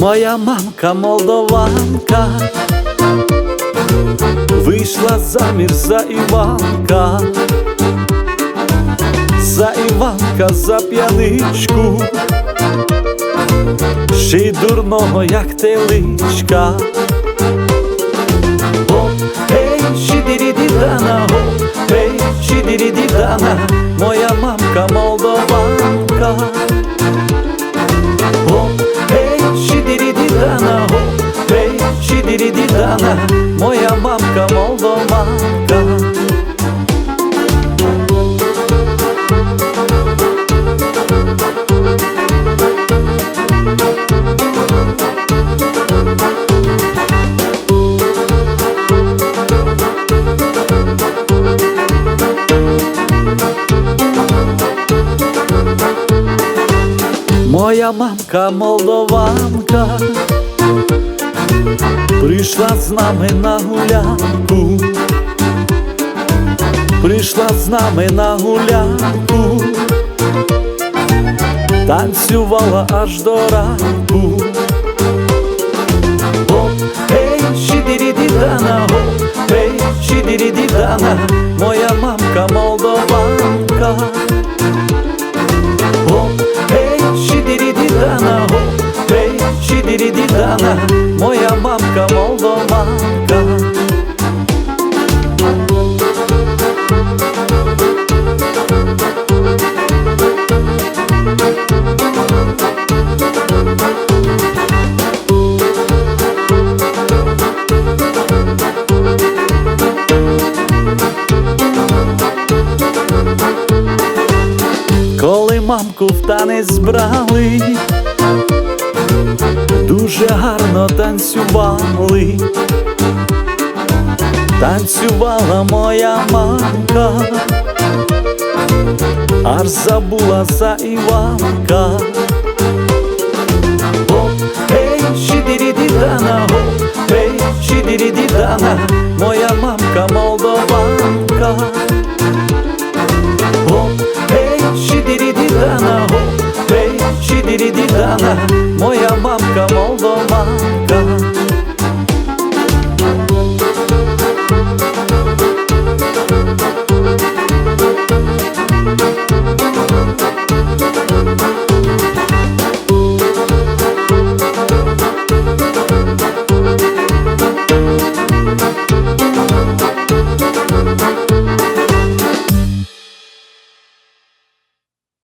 Моя мамка молдованка, вийшла заміж за Іванка, за Іванка за п'яничку, ще й дурного, як теличка. Оп, гей, щидірі-дідана, оп, гей, щидірі-дідана, моя мамка молдованка. Щидірі-дідана, моя мамка молдованка. Моя мамка молдованка прийшла з нами на гулянку, прийшла з нами на гулянку, танцювала аж до ранку. Щидірі-дідана, моя мамка молдованка. Коли мамку в танець брали, дуже гарно танцювали, танцювала моя мамка, аж забула за Іванка. Оп, гей, щидірі-дідана, оп, гей, щидірі-дідана, моя мамка молдованка. Моя мамка молдованка.